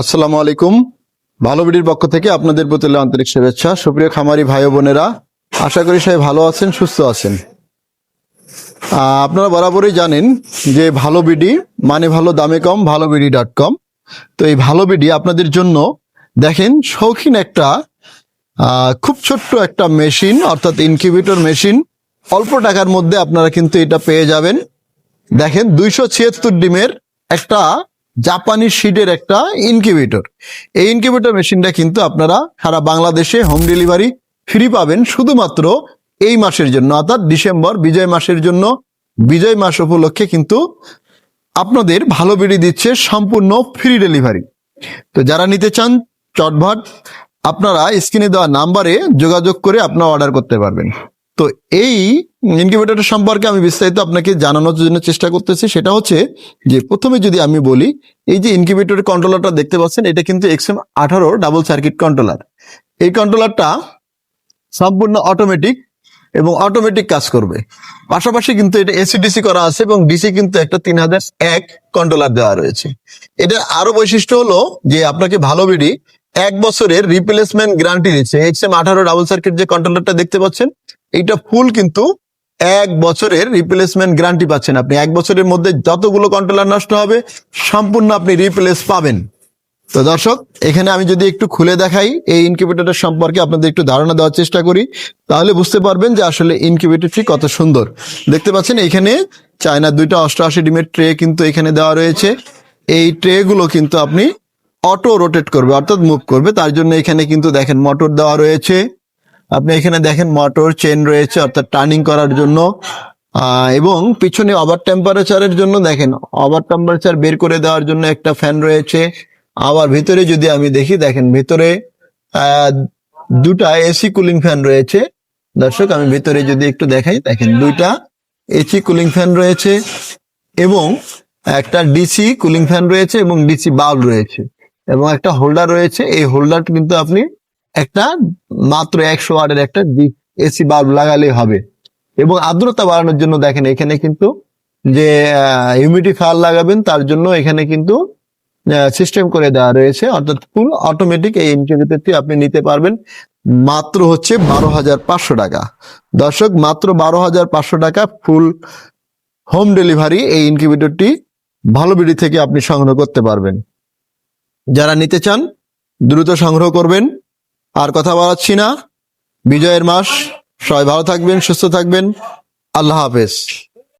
আসসালামু আলাইকুম। ভালো বিডির পক্ষ থেকে আপনাদের প্রতি আন্তরিক শুভেচ্ছা। সুপ্রিয় খামারি ভাই বোনেরা, আশা করি সবাই ভালো আছেন, সুস্থ আছেন। আপনারা বরাবরই জানেন যে ভালো বিডি মানে ভালো দামে কম ভালো বিডি ডট কম তো এই ভালো বিডি আপনাদের জন্য দেখেন শৌখিন একটা খুব ছোট্ট একটা মেশিন, অর্থাৎ ইনকিউবেটর মেশিন। অল্প টাকার মধ্যে আপনারা কিন্তু এটা পেয়ে যাবেন। দেখেন দুইশো ছিয়াত্তর ডিমের একটা জাপানি শিডের একটা ইনকিউবেটর এই ইনকিউবেটর মেশিনটা কিন্তু আপনারা সারা বাংলাদেশে হোম ডেলিভারি ফ্রি পাবেন শুধুমাত্র এই মাসের জন্য, অর্থাৎ ডিসেম্বর, বিজয় মাসের জন্য। বিজয় মাস উপলক্ষে কিন্তু আপনাদের ভালো বেড়ে দিচ্ছে সম্পূর্ণ ফ্রি ডেলিভারি তো যারা নিতে চান, চটভট, আপনারা স্ক্রিনে দেওয়া নাম্বারে যোগাযোগ করে আপনারা অর্ডার করতে পারবেন। তো এই ইনকিউবেটর সম্পর্কে আমি বিস্তারিত আপনাকে জানানোর জন্য চেষ্টা করতেছি। সেটা হচ্ছে যে প্রথমে যদি আমি বলি, এই যে ইনকিউবেটরের কন্ট্রোলারটা দেখতে পাচ্ছেন, এটা কিন্তু এক্সএম আঠারো ডাবল সার্কিট কন্ট্রোলার এই কন্ট্রোলারটা সম্পূর্ণ অটোমেটিক এবং অটোমেটিক কাজ করবে। পাশাপাশি কিন্তু এটা এসি ডিসি করা আছে এবং ডিসি কিন্তু একটা তিন হাজার এক কন্ট্রোলার দেওয়া রয়েছে। এটা আরও বৈশিষ্ট্য হলো যে আপনাকে ভালো বিডি এক বছরের রিপ্লেসমেন্ট গ্যারান্টি দিচ্ছে। এক্সএম আঠারো ডাবল সার্কিট যে কন্ট্রোলারটা দেখতে পাচ্ছেন এটা ফুল কিন্তু এক বছরের রিপ্লেসমেন্ট গ্যারান্টি পাচ্ছেন আপনি। এক বছরের মধ্যে যতগুলো কন্ট্রোলার নষ্ট হবে, সম্পূর্ণ আপনি রিপ্লেস পাবেন। তো দর্শক, এখানে আমি যদি একটু খুলে দেখাই, এই ইনকিউবেটরটার সম্পর্কে আপনাদের একটু ধারণা দেওয়ার চেষ্টা করি, তাহলে বুঝতে পারবেন যে আসলে ইনকিউবেটরটি কত সুন্দর। দেখতে পাচ্ছেন এখানে চায়নার দুইটা অষ্টআশি ডিমের ট্রে কিন্তু এখানে দেওয়া রয়েছে। এই ট্রেগুলো কিন্তু আপনি অটো রোটেট করবে, অর্থাৎ মুভ করবে। তার জন্য এখানে কিন্তু দেখেন মোটর দেওয়া রয়েছে। আপনি এখানে দেখেন মোটর চেন রয়েছে, অর্থাৎ টার্নিং করার জন্য। এবং পিছনে ওভার টেম্পারেচারের জন্য দেখেন ওভার টেম্পারেচার বের করে দেওয়ার জন্য একটা ফ্যান রয়েছে। আবার ভিতরে যদি আমি দেখি, দেখেন ভিতরে দুটা এসি কুলিং ফ্যান রয়েছে। দর্শক, আমি ভিতরে যদি একটু দেখাই, দেখেন দুইটা এসি কুলিং ফ্যান রয়েছে এবং একটা ডিসি কুলিং ফ্যান রয়েছে এবং ডিসি বাল্ব রয়েছে। এবং একটা হোল্ডার রয়েছে। এই হোল্ডার কিন্তু আপনি একটা মাত্র একশো ওয়াটের একটা এসি বাল্ব লাগালেই হবে। এবং আর্দ্রতা বাড়ানোর জন্য দেখেন, এখানে কিন্তু যে হিউমিডিফায়ার লাগাবেন, তার জন্য এখানে কিন্তু সিস্টেম করে দেওয়া রয়েছে। অর্থাৎ ফুল অটোমেটিক এই ইনকিউবেটরটি আপনি নিতে পারবেন। মাত্র হচ্ছে বারো হাজার পাঁচশো টাকা। দর্শক, মাত্র বারো হাজার পাঁচশো টাকা ফুল হোম ডেলিভারি এই ইনকিউবেটরটি ভালো বিডি থেকে আপনি সংগ্রহ করতে পারবেন। যারা নিতে চান, দ্রুত সংগ্রহ করবেন। আর কথা বলাচ্ছি না। বিজয়ের মাস। সবাই ভালো থাকবেন সুস্থ থাকবেন। আল্লাহ হাফেজ।